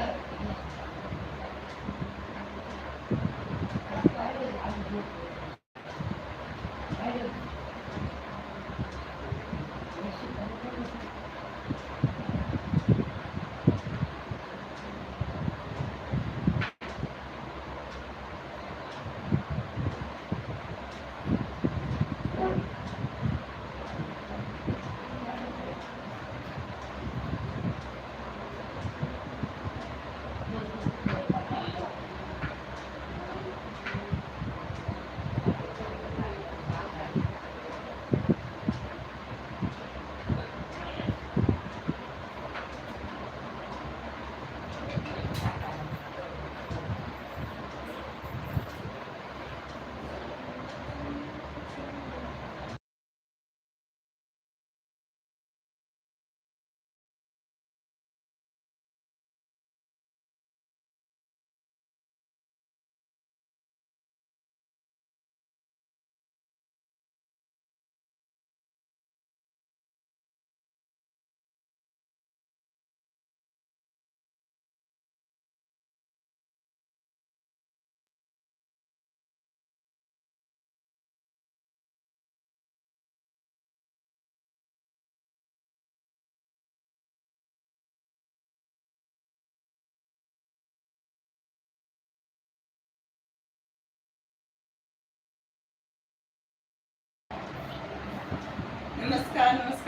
नमस्कार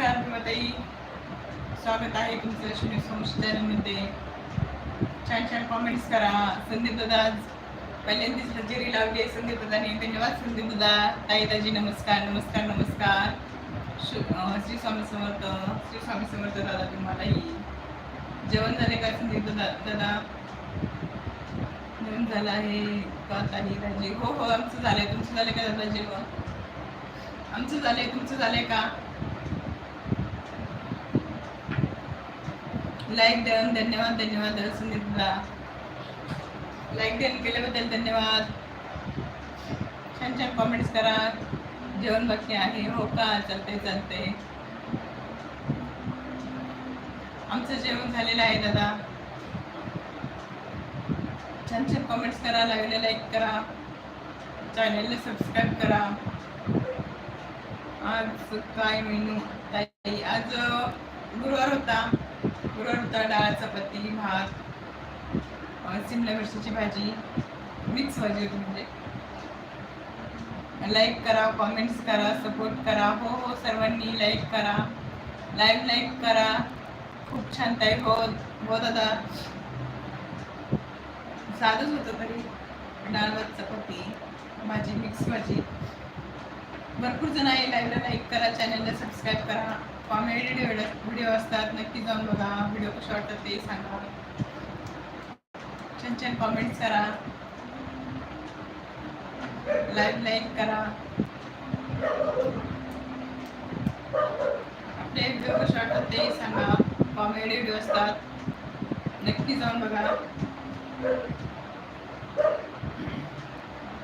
नमस्कार ताई स्वागत आहे तुमचं शून्य सोमश चॅनलमध्ये. छान छान कॉमेंट्स करा. संदीप दादा पहिल्यांदाच हजेरी लावली आहे संदीप दादानी धन्यवाद. संदीप दादा ताई दाजी नमस्कार नमस्कार नमस्कार. श्री स्वामी समर्थ श्री स्वामी समर्थ दादा तुम्हालाही. जेवण झाले का संदीप दादा? दादा जेवण झालं आहे का ताई दाजी? हो हो आमचं झालंय. तुमचं झालं का दादा जेवण? आमचं झालंय तुमचं झालंय का? लाईक देऊन धन्यवाद धन्यवाद सुनीतला लाईक डन केल्याबद्दल धन्यवाद. छान छान कॉमेंट्स करा. जेवण बाकी आहे. हो का? चालते चालते आमचं जेवण झालेलं आहे दादा. छान छान कॉमेंट्स करा लाईव्हला लाईक करा. चॅनलला सबस्क्राईब करा. आज काय मेनू ताई. आज गुरुवार होता. पुरणता होता डाळ चपाती भात अं, सिमला भाजी मिक्स भाजी होती म्हणजे. लाईक करा कॉमेंट्स करा सपोर्ट करा. हो हो सर्वांनी लाईक करा. लाईव्ह लाईक करा. खूप छान ताई. हो हो दादा. साधंच होतं तरी. डाळ भात चपाती भाजी मिक्स भाजी. भरपूर जण आहे लाईव्हला लाईक करा चॅनलला सबस्क्राईब करा. कॉमेडी व्हिडिओ व्हिडिओ असतात नक्की जाऊन बघा. व्हिडिओ कसे वाटतात ते सांगा. छान छान कॉमेंट्स करा. लाईव्ह लाईक करा. आपले व्हिडिओ कसे वाटतात ते सांगा. कॉमेडी व्हिडिओ असतात. नक्की जाऊन बघा.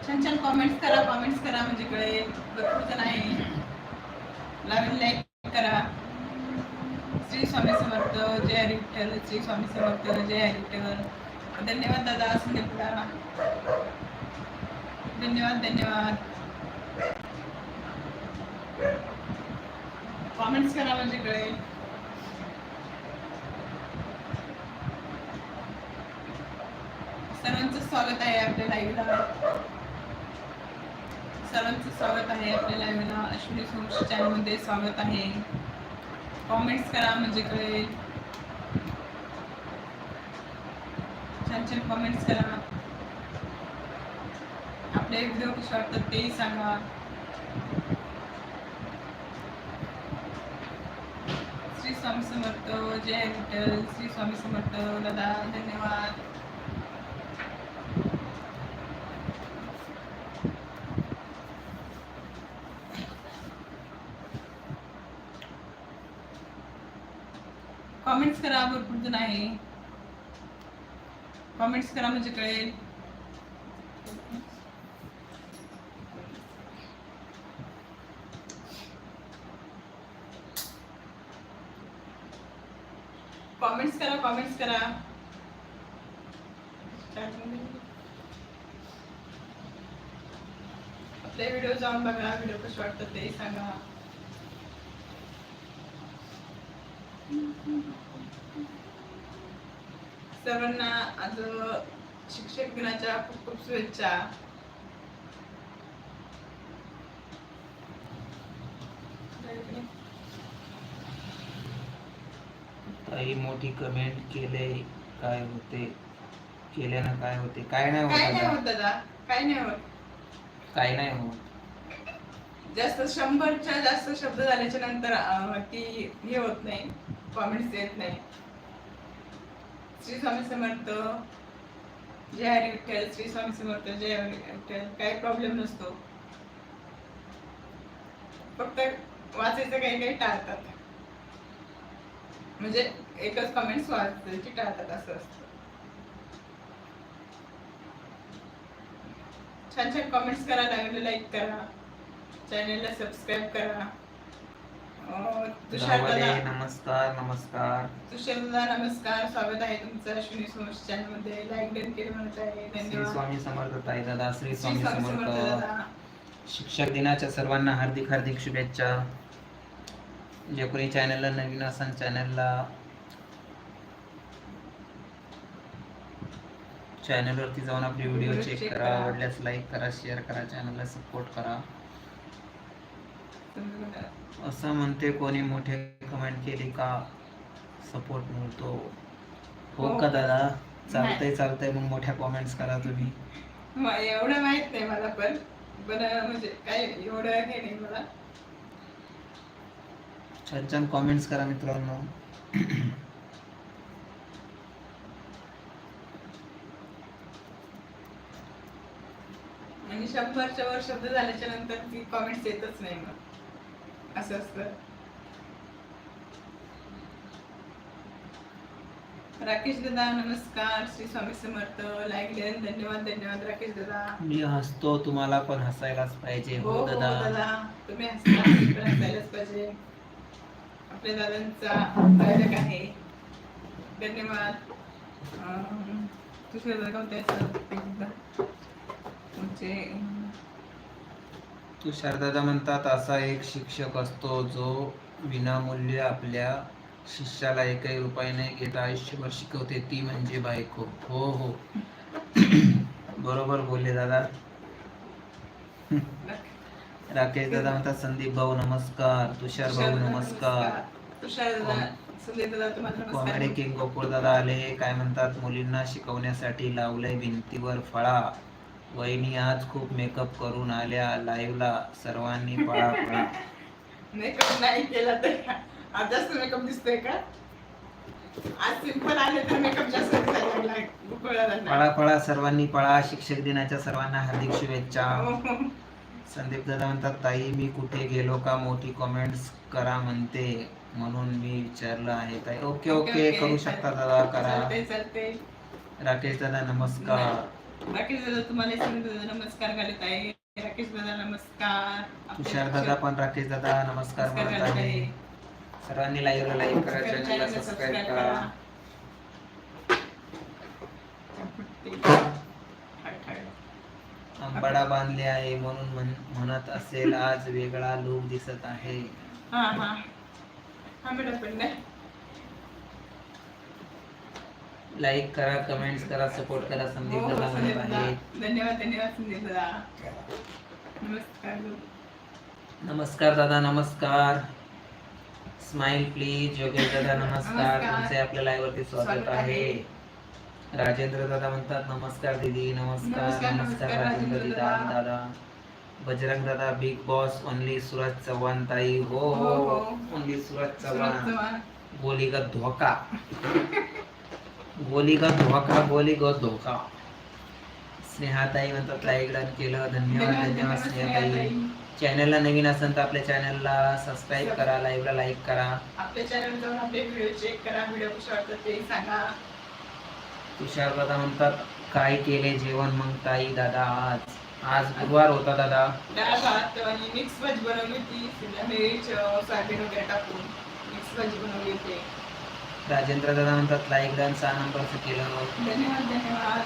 छान छान कॉमेंट्स करा. कॉमेंट्स करा म्हणजे कळेल. भरपूर जण आहे. लाईव्ह लाईक करा. श्री स्वामी समर्थ जय हरी विठ्ठल श्री स्वामी समर्थ जय हरी विठ्ठल धन्यवाद दादा संदीपला धन्यवाद धन्यवाद. कॉमेंट्स करा म्हणजे कळेल सर्वांचं स्वागत आहे आपल्या लाईव्हला सर्वांचं स्वागत आहे आपल्या लाईव्हला अश्विनी सोमशी चॅनलमध्ये. स्वागत आहे. कॉमेंट्स करा म्हणजे कळेल. छान छान कॉमेंट्स करा. आपले व्हिडिओ कसे वाटतात तेही सांगा. श्री स्वामी समर्थ जय विठ्ठल श्री स्वामी समर्थ दादा धन्यवाद. कॉमेंट्स करा भरपूर जण आहे. कॉमेंट्स करा म्हणजे कळेल कॉमेंट्स करा कॉमेंट्स करा. आपले व्हिडिओ जाऊन बघा व्हिडिओ कसे वाटतं ते सांगा. सर्वांना आज शिक्षक दिनाच्या खूप खूप शुभेच्छा. काही मोठी कमेंट केले. काय होते? केल्यानं काय होते? काय नाही काय नाही होत होत दादा. काय नाही होत. काय नाही होत. जास्त शंभरच्या जास्त शब्द झाल्याच्यानंतर अं, ती हे होत नाही. कॉमेंट्स येत नाही. श्री स्वामी समर्थ जय हरी विठ्ठल श्री स्वामी समर्थ जय हरी विठ्ठल काही प्रॉब्लेम नसतो. फक्त वाचायचं काही काही टाळतात. म्हणजे एकच कमेंट्स वाचायची टाळतात असं असतं. छान छान कमेंट्स करा लागले लाईक करा. चॅनेलला सबस्क्राईब करा. अं, तुषार गावाले दादा. नमस्कार नमस्कार. तुषार दादा नमस्कार. स्वागत आहे तुमचं अश्विनी सोमस चॅनलमध्ये लाईक डन केले म्हणत आहे. श्री धन्यवाद स्वामी समर्थ ताई दादा श्री श्री स्वामी स्वामी समर्थ शिक्षक दिनाच्या सर्वांना हार्दिक हार्दिक शुभेच्छा. जे कोणी चॅनलला नवीन असाल चॅनलला चॅनलवरती जाऊन आपले व्हिडिओ चेक करा. आवडल्यास लाईक करा शेअर करा चॅनलला सपोर्ट करा. असं म्हणते कोणी मोठे कमेंट केली का सपोर्ट मिळतो? हो हो. का दादा चालतंय चालतंय. मग मोठ्या कमेंट्स करा तुम्ही. म- एवढं माहीत नाही मला पण. पण म्हणजे काय एवढं हे नाही मला. छान छान कमेंट्स करा मित्रांनो. म्हणजे शंभरच्या वर शब्द झाल्याच्यानंतर ती कॉमेंट्स येतच नाही मग. असं असतं. राकेश दादा नमस्कार. श्री स्वामी समर्थ. लाईक दिल्याने धन्यवाद धन्यवाद राकेश दादा. मी हसतो तुम्हाला पण हसायलाच पाहिजे. हो हो हो दादा. दादा. तुम्ही हसता तुम्ही पण हसायलाच पाहिजे. आपल्या दादांचा बालक आहे. धन्यवाद. दुसरं दादा कोणतं आहे? एकदा. म्हणजे अं, तुषार दादा म्हणतात असा एक शिक्षक असतो जो विनामूल्य आपल्या शिष्याला एकही रुपये नाही घेता आयुष्यभर शिकवते. ती म्हणजे बायको. हो हो. बरोबर बोलले दादा. राकेश दादा म्हणतात संदीप भाऊ नमस्कार. तुषार भाऊ नमस्कार. कॉमेडी किंग गोकुळ दादा आले. काय म्हणतात मुलींना शिकवण्यासाठी लावलंय भिंतीवर फळा. वहिनी आज खूप मेकअप करून आल्या लाईव्हला सर्वांनी पळा पळा. मेकअप नाही केला तर आज जास्त मेकअप दिसतोय का? आज सिंपल आले तर मेकअप जास्त दिसायला लागलाय गोकुळदादा. पळा पळा सर्वांनी पळा. शिक्षक दिनाच्या सर्वांना हार्दिक शुभेच्छा. हो. संदीप दादा म्हणतात ताई मी कुठे गेलो का? मोठी कमेंट्स करा म्हणते. म्हणून मी विचारलं आहे. ताई ओके ओके करू शकता दादा? करा. राकेश दादा नमस्कार. राकेश दादा तुम्हाला नमस्कार घालत आहे. राकेश दादा नमस्कार. तुषार दादा पण राकेश दादा नमस्कार म्हणत आहे. सर्वांनी लाईव्हला लाईक करा चॅनलला सबस्क्राईब करा. आंबाडा बांधले आहे म्हणून म्हण- म्हणत असेल आज वेगळा लुक दिसत आहे. हा हा. हा मॅडम पण नाही लाईक करा कमेंट्स करा सपोर्ट करा संदीप हो, दादा हो, संदीप दादा. आहेत धन्यवाद धन्यवाद संदीप दादा नमस्कार नमस्कार दादा नमस्कार स्माइल प्लीज योगेश दादा नमस्कार नमस्कार. तुमचे आपल्या लाईव्ह वरती स्वागत स्वागत आहे आहे. राजेंद्र दादा म्हणतात नमस्कार दीदी नमस्कार नमस्कार, राजेंद्र राजेंद्र दादा दादा. दादा बजरंग दादा big boss only Suraj Chavan ताई हो हो, हो हो. ओनली सूरज चव्हाण चव्हाण. गोली का धोका गोली का धोका गोली का धोका. स्नेहाताई म्हणतात लाईक डन केलं. धन्यवाद धन्यवाद, स्नेहाताई. चॅनलला नवीन असेल तर आपल्या चॅनलला सबस्क्राईब करा लाईव्हला लाईक करा. आपल्या चॅनल जाऊन आपले व्हिडिओ चेक करा. व्हिडिओ कसे वाटतात ते सांगा. तुषार दादा म्हणतात काय केले जेवण मग ताई दादा? आज आज गुरुवार होता दादा. डाळ भात आणि मिक्स भाजी बनवली होती. मिरच सोयाबीन वगैरे टाकून मिक्स भाजी बनवली होती. राजेंद्र दादा म्हणतात लाईक डन सहा नंबरचं केलं धन्यवाद धन्यवाद.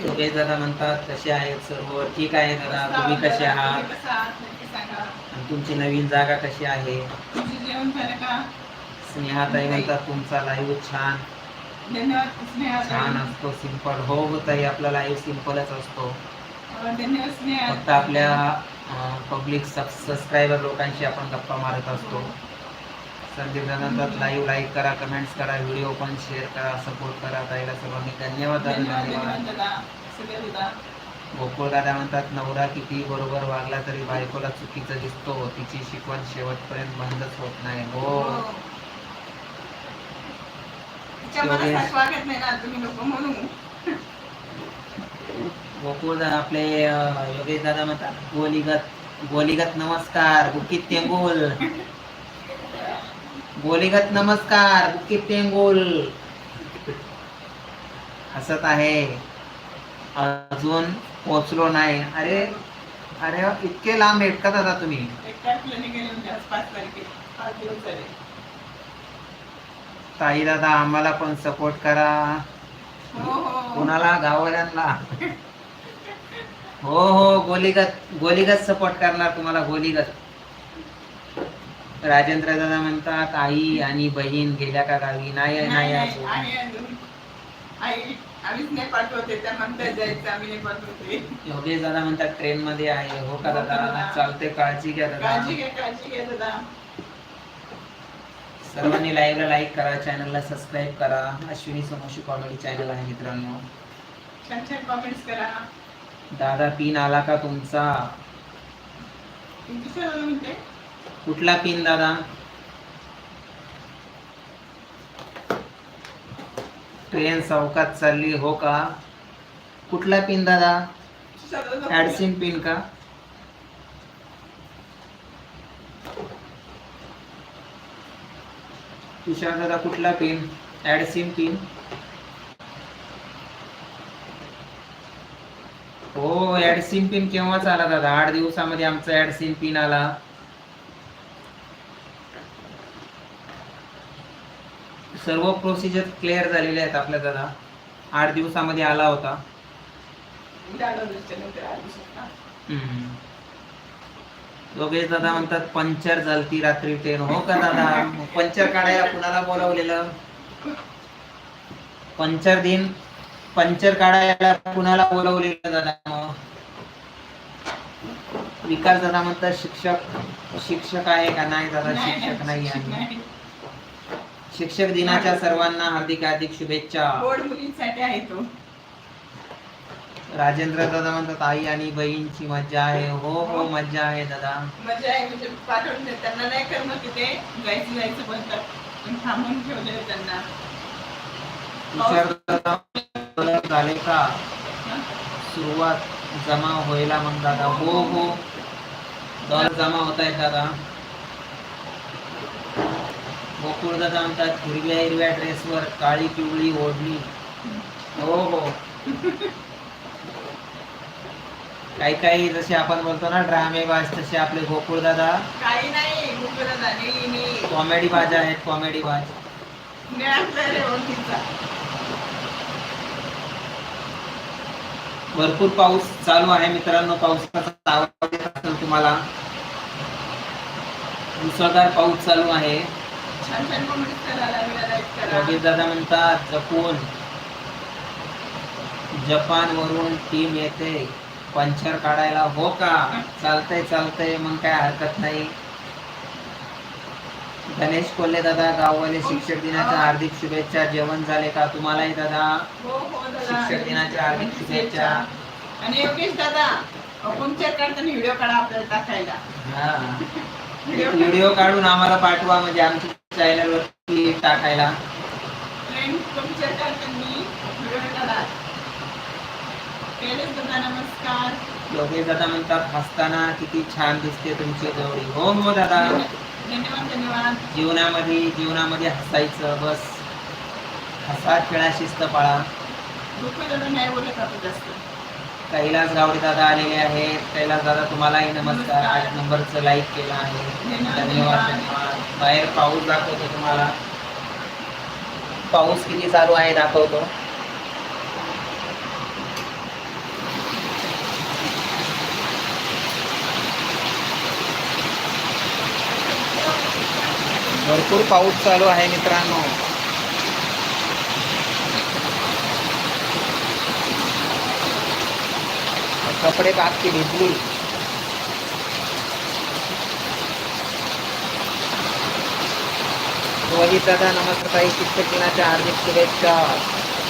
योगेश दादा म्हणतात कसे आहेत सर्व? ठीक आहे दादा तुम्ही कसे आहात? तुमची नवीन जागा कशी आहे? स्नेहाताई म्हणतात तुमचा लाईव्ह छान. छान असतो सिंपल हो हो ताई आपला लाईव्ह सिंपलच असतो. फक्त आपल्या पब्लिक सबस्क्रायबर लोकांशी आपण गप्पा मारत असतो. संदीप दादा लाईव्ह लाईक करा कमेंट्स करा व्हिडिओ पण शेअर करा सपोर्ट करा. ताईला सर्वांनी धन्यवाद गोकुळ दादा म्हणतात नवरा किती बरोबर वागला तरी बायकोला चुकीचं दिसतो. तिची शिकवण शेवटपर्यंत बंदच होत नाही. हो. म्हणून गोकुळ आपले योगेश दादा म्हणतात गोलीगत गोलीगत नमस्कार गुकीत तेंगुल. गोलीगत नमस्कार गुकीत तेंगुल हसत आहे. अजून पोचलो नाही. अरे अरे इतके लांब का दादा तुम्ही. झाले. ताई दादा आम्हाला पण सपोर्ट करा. कोणाला? गाववाल्यांना हो हो गोलीगत गोलीगत सपोर्ट करणार तुम्हाला गोलीगत राजेंद्र दादा म्हणतात आई आणि बहीण गेल्या का गावी? नाही नाही. आई आम्हीच नाही पाठवते त्या म्हणतात जायचं आम्ही नाही पाठवते. योगेश दादा म्हणतात ट्रेन मध्ये आहे. हो का हो दादा? चालते काळजी घ्या दादा. काळजी घ्या काळजी घ्या दादा. सर्वांनी लाईव्हला लाईक करा चॅनलला सबस्क्राईब करा. अश्विनी समोशी कॉमेडी चॅनल आहे मित्रांनो. छान छान कॉमेंट्स करा. दादा पिन आला का तुमचा? म्हणते? कुठला पिन दादा? ट्रेन चौकात चालली हो का? कुठला पिन दादा? ऍडसिन पिन का? तुषार दादा कुठला पिन ऍडसिन पिन हो ऍडसिन पिन केव्हाच आला दादा? आठ दिवसामध्ये आमचा ऍडसिन पिन आला. सर्व प्रोसिजर क्लिअर झालेले आहेत आपल्या दादा आठ दिवसामध्ये आला होता. योगेश दादा म्हणतात पंचर झालती रात्री ट्रेन हो का दादा? पंचर काढायला कुणाला बोलावलेलं? पंचर दिन पंचर काढायला कुणाला बोलवलेलं दादा? विकास दादा म्हणतात शिक्षक शिक्षक आहे का नाही दादा? शिक्षक नाही आहे. शिक्षक दिनाच्या सर्वांना हार्दिक हार्दिक शुभेच्छा. गोड मुलींसाठी आहे तो. राजेंद्र दादा म्हणतात आई आणि बहीणची मज्जा आहे. हो हो मज्जा आहे दादा. मजा आहे म्हणजे पाठवून दे त्यांना नाही करमत तिथे जायचं जायचं बोलतात. पण थांबून ठेवले त्यांना. तुषार दादा ओळख झाले का? सुरुवात जमा व्हायला मग दादा. हो हो. दर जमा होत आहेत दादा. गोकुळ दादा म्हणतात हिरव्या हिरव्या ड्रेसवर काळी पिवळी ओढणी. हो हो. काही काही जसे आपण बोलतो ना ड्रामे बाज तसे आपले गोकुळ दादा काही नाही नाही मी. कॉमेडी बाज आहेत कॉमेडी बाज भरपूर पाऊस चालू आहे मित्रांनो पावसाचा आवाज येत असेल तुम्हाला. मुसळधार पाऊस चालू आहे. छान छान कमेंट करा लाईव्हला लाईक करा योगेश दादा म्हणतात जपून जपान वरून टीम येते. पंचर काढायला हो का? चालतंय चालतंय मग काय हरकत नाही. गणेश कोल्हे दादा गाववाले शिक्षक दिनाच्या हार्दिक शुभेच्छा. जेवण झाले का तुम्हालाही दादा? हो हो दादा. शिक्षक दिनाच्या हार्दिक शुभेच्छा. आणि योगेश दादा पंक्चर काढताना व्हिडिओ काढा आपल्याला टाकायला. हा. व्हिडिओ व्हिडिओ काढून आम्हाला पाठवा म्हणजे आमच्या चॅनल वरती टाकायला शैलेश दादा नमस्कार. योगेश दादा म्हणतात हसताना किती छान दिसते तुमची जोडी हो हो दादा. धन्यवाद धन्यवाद. जीवनामध्ये जीवनामध्ये हसायचं बस. हसा खेळा शिस्त पाळा. नाही बोलत आपण जास्त. कैलास गावडे दादा आलेले आहेत. कैलास दादा तुम्हालाही नमस्कार. आठ नंबरचं लाईक केलं आहे. धन्यवाद धन्यवाद. बाहेर पाऊस दाखवतो तुम्हाला. पाऊस किती चालू आहे दाखवतो. भरपूर पाऊस चालू आहे मित्रांनो. कपडे कापची भिजली रोहित दादा नमस्कार. ताई शिक्षक दिनाच्या हार्दिक शुभेच्छा.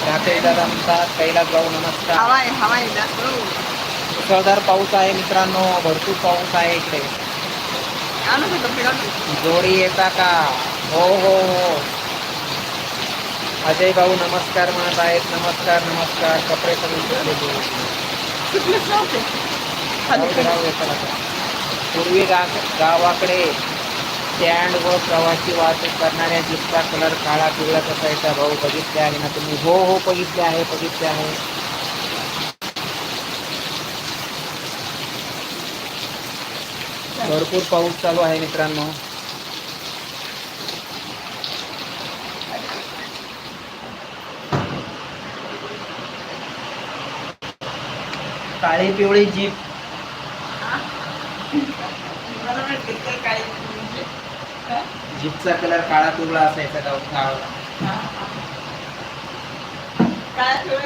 राकेश दादा म्हणतात कैलास भाऊ नमस्कार. हवाय हवाय जास्त मुसळधार पाऊस आहे मित्रांनो. भरपूर पाऊस आहे इकडे. आणू का कपडे जोडी येता का? हो हो हो. अजय भाऊ नमस्कार म्हणत आहेत. नमस्कार नमस्कार. कपडे सगळे. सुटलेच नव्हते पूर्वी गा गावाकडे स्टँड व प्रवासी वाहतूक करणाऱ्या जीपचा कलर काळा पिवळा कसायचा भाऊ बघितले आहे ना तुम्ही? हो हो बघितले आहे बघितले आहे. भरपूर पाऊस चालू आहे मित्रांनो. काळी पिवळी जीप? जीपचा कलर काळा पिवळा असायचा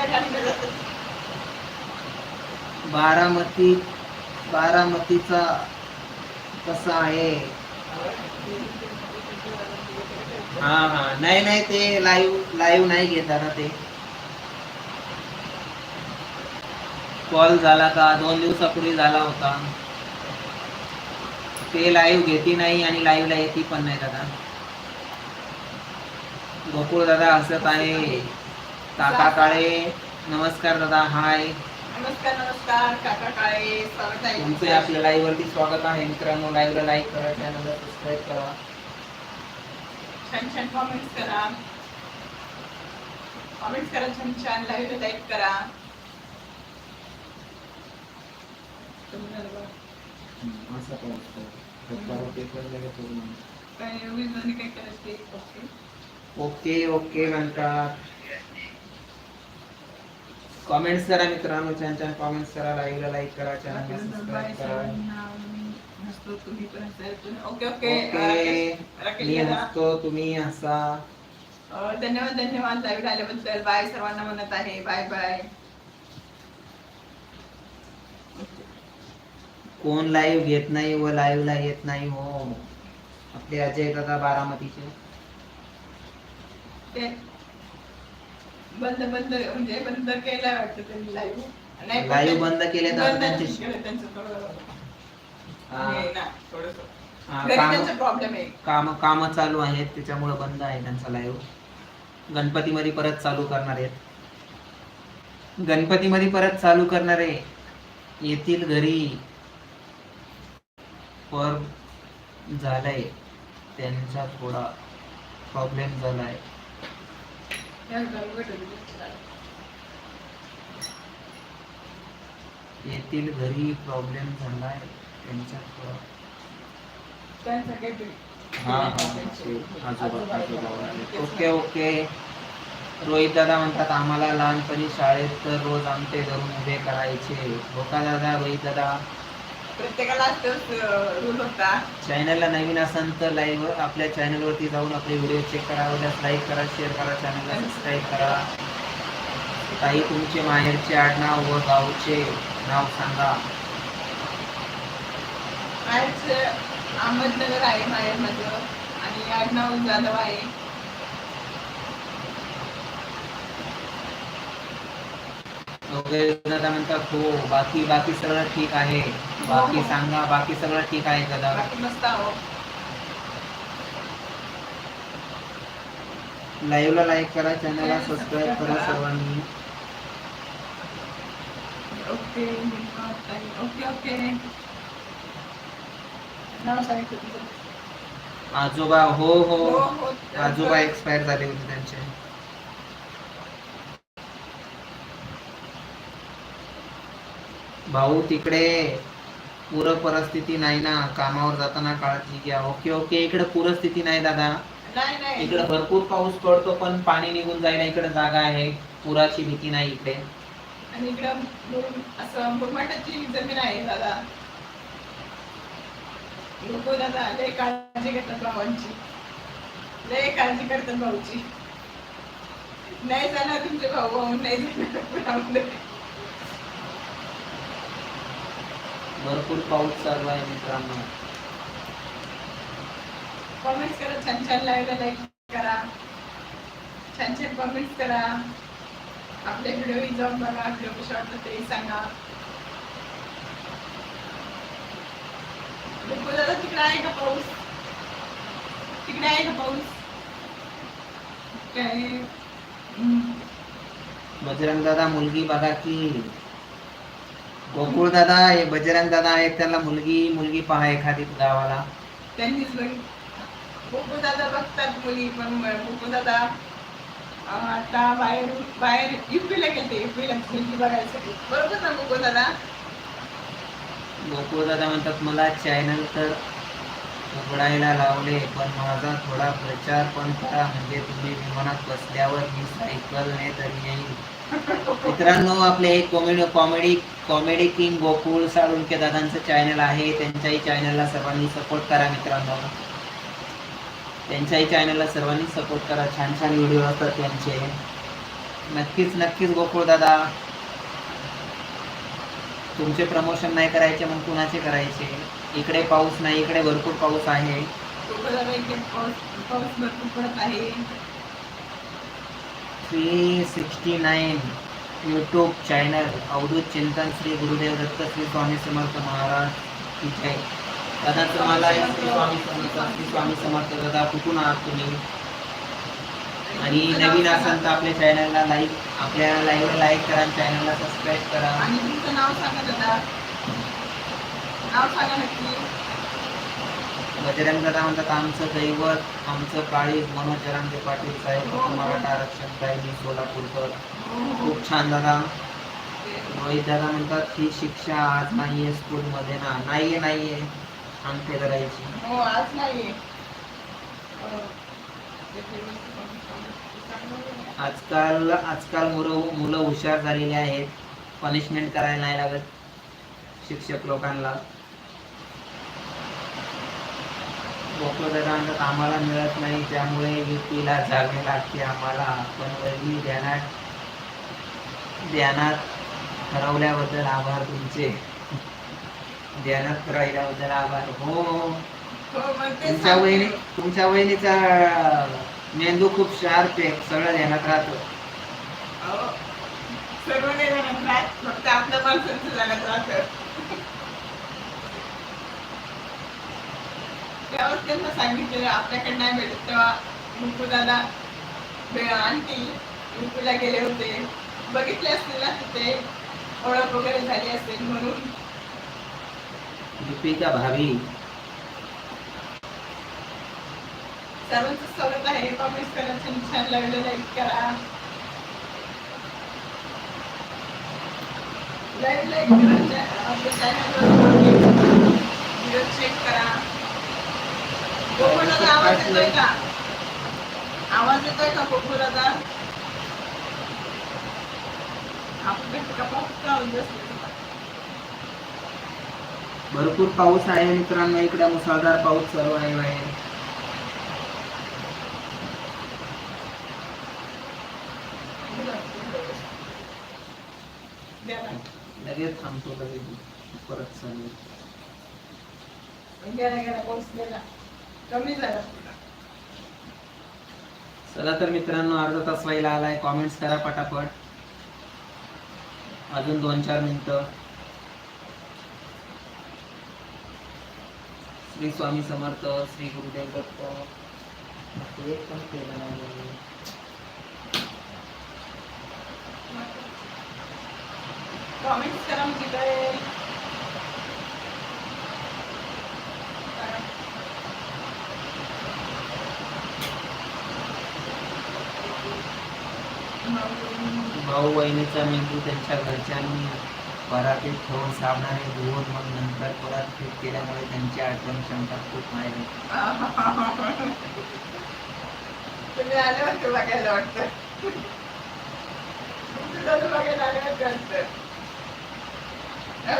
घातल्या जातात बारामती बारामतीचा कसा आहे. हा हा. नाही नाही ते लाईव्ह लाईव्ह नाही घेत दादा ते. कॉल झाला का? दोन दिवसापूर्वी झाला होता. ते लाईव्ह घेती नाही आणि लाईव्हला येती पण नाही दादा. गोकुळ दादा हसत आहे. काका काळे नमस्कार दादा हाय नमस्कार नमस्कार काका काळे स्वागत आहे तुमचे आपल्या लाईव्ह वरती स्वागत आहे मित्रांनो. लाईव्हला लाईक करा चॅनलला सबस्क्राईब करा. छान छान कॉमेंट्स करा. कॉमेंट्स करा छान छान लाईव्ह लाईक करा. काय करायचं ओके. ओके ओके म्हणतात कॉमेंट्स करा मित्रांनो छान छान कॉमेंट्स करा लाईव्हला लाईक करा बाय सबस्क्राईब करा ओके ओके मी. हसतो तुम्ही हसा. धन्यवाद धन्यवाद. लाईव्ह आल्याबद्दल बाय सर्वांना म्हणत आहे. Bye bye. कोण लाईव्ह घेत नाही व लाईव्हला येत नाही हो. आपले अजय दादा बारामतीचे. बंद बंद म्हणजे बंद केलं वाटतं त्यांनी लाईव्ह नाही पण लाईव्ह ते- बंद केले तर त्यांचे प्रॉब्लेम आहे. काम काम चालू आहेत त्याच्यामुळे बंद आहे त्यांचा लाईव्ह गणपतीमध्ये परत चालू करणार आहेत. गणपतीमध्ये परत चालू करणारे येथील घरी. पर झालाय. त्यांचा थोडा प्रॉब्लेम झालाय. येथील घरी प्रॉब्लेम झालाय. त्यांचा थोडा हा हा आजोबा आजोबा ओके ओके रोहित दादा म्हणतात आम्हाला लहानपणी शाळेत तर रोज आमटे धरून उभे करायचे. बोका दादा रोहित दादा प्रत्येकाला रूल होता. चॅनलला नवीन असाल तर लाईव्ह आपल्या चॅनलवरती जाऊन आपले व्हिडिओ चेक करा उद्यास लाईक करा शेअर करा चॅनलला सबस्क्राईब करा. ताई तुमचे माहेरचे आडनाव व गावचे नाव सांगा. आज अहमदनगर आहे माहेर माझं आणि आडनाव जाधव आहे. दादा म्हणतात हो बाकी बाकी सगळं ठीक आहे. बाकी सांगा बाकी सगळं ठीक आहे दादा. मस्त आहो. लाईव्हला लाईक करा चॅनलला सबस्क्राईब करा सर्वांनी. Okay okay okay. आजोबा हो हो. हो हो. आजोबा एक्सपायर झाले होते त्यांचे. भाऊ तिकडे पूर परिस्थिती नाही ना कामावर जाताना काळजी घ्या ओके ओके इकडे पूरस्थिती नाही दादा. नाही नाही. इकडे भरपूर पाऊस पडतो पण पाणी निघून जायला इकडे जागा आहे. पुराची भीती नाही इकडे. आणि इकडं असं मुरमाटाची जमीन आहे दादा. लोक दादा लय काळजी घेतात भावांची. लय काळजी करतात भाऊची. नाही जाणार तुमचे भाऊ भाऊ नाही जाणार भरपूर पाऊस चालू आहे मित्रांनो. कमेंट्स करा छान छान लाईव्हला लाईक करा. छान छान कमेंट्स करा. आपले व्हिडिओ जाऊन बघा व्हिडिओ कसे वाटतं तेही सांगा. दादा तिकडे आहे का पाऊस? तिकडे आहे का पाऊस? काय. बजरंग दादा मुलगी बघा की. गोकुळ दादा हे बजरंग दादा आहेत त्यांना मुलगी मुलगी पहा एखादी गावाला. त्यांनीच बुकू दादा बघतात मुली पण बुकू दादा आता बाहेर बाहेर युपीला गेलते. युपीला मुलगी बघायसाठी बरोबर ना बुकू दादा? गोकुळ दादा म्हणतात मला चॅनल तर उघडायला लावले पण माझा थोडा प्रचार पण करा म्हणजे तुम्ही विमानात बसल्यावर मी सायकल ने तरी येईल मित्रांनो आपले हे comedy comedy comedy king Gokul Salunke दादांचं चॅनल आहे. त्यांच्याही चॅनलला सर्वांनी सपोर्ट करा मित्रांनो. त्यांच्याही चॅनलला सर्वांनी सपोर्ट करा. छान छान व्हिडिओ असतात त्यांचे. नक्कीच नक्कीच गोकुळ दादा. तुमचे प्रमोशन नाही करायचे मग कुणाचे करायचे? इकडे पाऊस नाही इकडे भरपूर पाऊस आहे. पाऊस भरपूर पडत आहे. Three sixty nine YouTube channel Avadhut Chintan Shri Gurudev Datta Shri Swami Samarth Maharaj की जय. दादा तुम्हाला श्री स्वामी समर्थ श्री स्वामी समर्थ दादा कुठून आहात तुम्ही? आणि नवीन असाल तर आपल्या चॅनलला लाईक आपल्या लाईव्हला लाईक करा चॅनलला सबस्क्राईब करा. आणि तुमचं नाव सांगा दादा. नाव सांगा नक्की बजरंग दादा म्हणतात आमचं दैवत आमचं काळी मनोज जरांगे पाटील साहेब मराठा आरक्षण काय मी सोलापूरकर. हो, हो. खूप छान दादा. रोहित दादा म्हणतात ही शिक्षा आज नाहीये स्कूल मध्ये ना. नाहीये नाहीये. अंत्य करायची हो आज नाही हो. आजकाल आजकाल मुलं मुलं हुशार झालेली आहेत. पनिशमेंट करायला नाही लागत शिक्षक लोकांना. म्हणतात आम्हाला मिळत नाही त्यामुळे युपीला जावे लागते आम्हाला. पण वरली ध्यानात ध्यानात ठरवल्याबद्दल आभार तुमचे. ध्यानात राहिल्याबद्दल आभार. हो. हो हो, तुमच्या. वहिनी तुमच्या वहिनीचा मेंदू खूप शार्प आहे सगळं ध्यानात राहतो. अहो, सर्व जणांना त्रास, फक्त आपल्या माणसांचं त्रास त्यावेळेस त्यांना सांगितलेलं आपल्याकडे नाही भेटत. तेव्हा मुकू दादा आंटी मुकूला गेले होते. बघितले असतील ना तिथे? ओळख वगैरे झाली असेल म्हणून. दीपिका भाभी. सर्वांचं स्वागत आहे. कॉमेंट करा छान छान लागलं लाईक करा. लाईक लाईक करा आपल्या चॅनलवर व्हिडिओ चेक करा. आवाज येतोय का आवाज येतोय का आपण भरपूर पाऊस आहे मित्रांनो इकडे मुसळधार पाऊस चालू आहे बाहेर. लगेच थांबतो लगेच परत चालू कमी. चला तर मित्रांनो अर्धा तास व्हायला आलाय. कॉमेंट्स करा पटापट. अजून दोन चार मिनिटं. श्री स्वामी समर्थ श्री गुरुदेव दत्त. एक पण केलं कॉमेंट्स करा म्हणजे काय? भाऊ बहिणीचा मेंदू त्यांच्या घरच्यांनी परातीत ठेवून साबणाने धुवून मग नंतर परत फिट केल्यामुळे त्यांची आठवण क्षमता खूप आहे तुम्ही आले होते बघायला वाटतं. तुमचं बघायला आले होते वाटतं. काय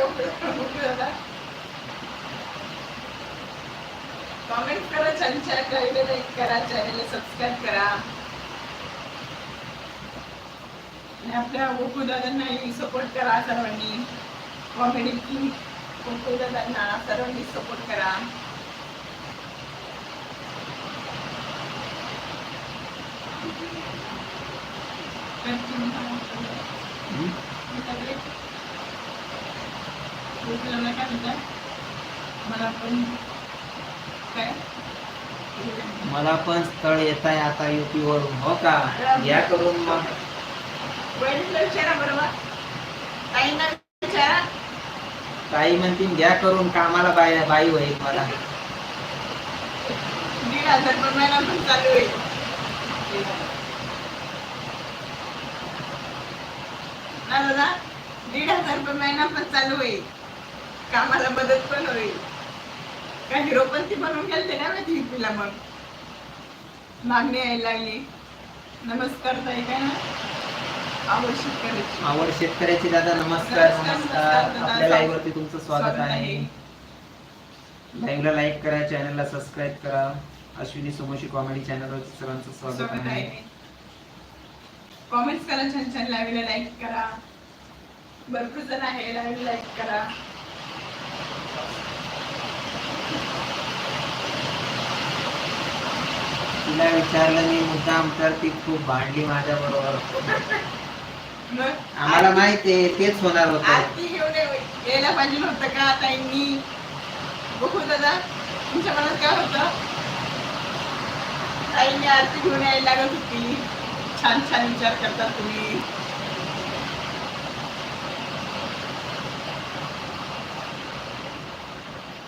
करा छान छान लाईव्हला करा चॅनलला सबस्क्राईब करा. आणि आपल्या गोकू दादांनाही सपोर्ट करा सर्वांनी. कॉमेडी किंग ओकूदादांना सर्वांनी सपोर्ट करा. काय म्हणतात मला पण काय मला पण स्थळ येत आहे आता युपी वरून हो का? या करून मग. वहिनीला विचारा बरोबर. ताईंना विचारा ताई म्हणतील घ्या करून कामाला बाई बाई होईल मला. दीड हजार रुपये महिना पण चालू आहे. ना दादा दीड हजार रुपये महिना पण चालू होईल कामाला मदत पण होईल. का हिरो पण ती बनवून गेलते ना माहिती युपीला मग. मागणी यायला लागली. नमस्कार ताई काय ना आवड शेतकऱ्याची. दादा नमस्कार नमस्कार, आपल्या. लाईव्ह वरती तुमचं स्वागत आहे. लाईव्हला लाईक करा चॅनलला सबस्क्राईब करा. अश्विनी सोमोशी कॉमेडी चॅनलवरती सर्वांचं स्वागत स्वागत आहे. कॉमेंट्स करा छान छान. लाईव्हला लाईक करा. भरपूर जण आहे लाईव्ह लाईक करा. तिला विचारलं मी मुद्दाम तर ती खूप भांडली माझ्या बरोबर मग आम्हाला माहिती आहे तेच होणार होतं. आरती घेऊन यायला पाहिजे नव्हतं का ताईंनी बघू दादा तुमच्या मनात काय होतं? ताईंनी आरती घेऊन यायला लागत होती. छान छान विचार करतात तुम्ही.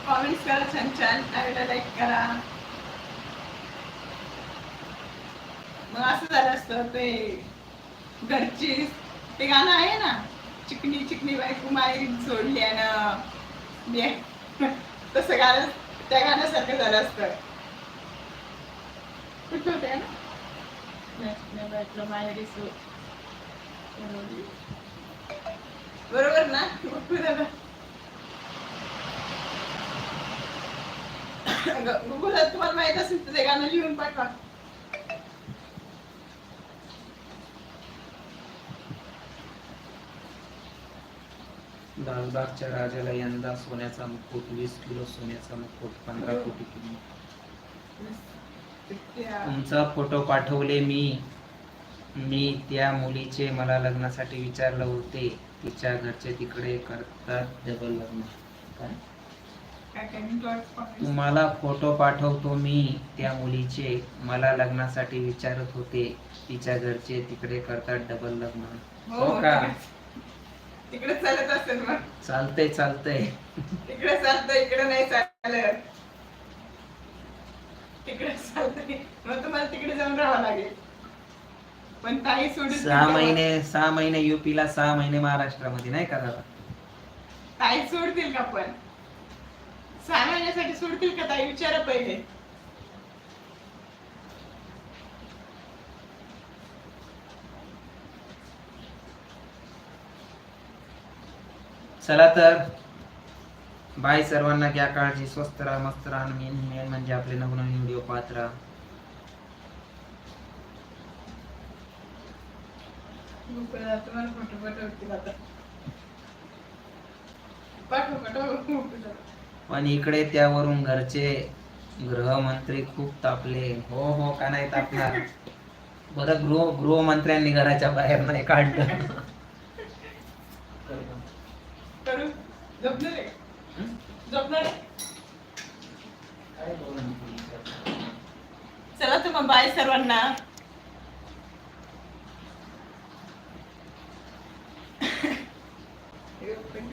कॉमेंट्स करा छान छान. लाईव्हला लाईक करा. मग असं झालं असतं ते घरची ते गाणं आहे ना चिकनी चिकनी बायको माई सोडली बे- तसं गाणं त्या गाण्यासारखं झालं असतं होते ना माहेरी सोडली. बरोबर ना बघू दादा. ग- गुगलला तुम्हाला माहीत असेल तर ते गाणं लिहून पाठवा लालबागच्या राजाला यंदा सोन्याचा मुकुट वीस किलो सोन्याचा मुकुट पंधरा कोटी किलो तुमचा फोटो पाठवले मी. मी त्या मुलीचे मला लग्नासाठी विचारलं होते. तिच्या घरचे तिकडे करतात डबल लग्न. काय? तुम्हाला फोटो पाठवतो मी. त्या मुलीचे मला लग्नासाठी विचारत होते. तिच्या घरचे तिकडे करतात डबल लग्न. हो हो का? तिकडे चालत असेल मग. चालतंय चालतंय. तिकडे चालतं इकडे नाही चालत. तिकडे चालतंय. मग तुम्हाला तिकडे जाऊन राहावं लागेल. पण ताई सोडून सहा महिने सहा महिने युपीला सहा महिने महाराष्ट्रामध्ये नाही का दादा? ताई सोडतील का पण? सहा महिन्यासाठी सोडतील का ताई? विचारा पहिले. चला तर. बाय सर्वांना घ्या काळजी स्वस्त राहा मस्त राहा आणि मेन मेन म्हणजे आपले नवनवीन व्हिडिओ पाहत राहा. पण इकडे त्यावरून घरचे गृहमंत्री खूप तापले. हो हो का नाही तापणार? बरं गृह गृहमंत्र्यांनी घराच्या बाहेर नाही काढलं. करू? जपणार जपणार चला तू मग बाय सर्वांना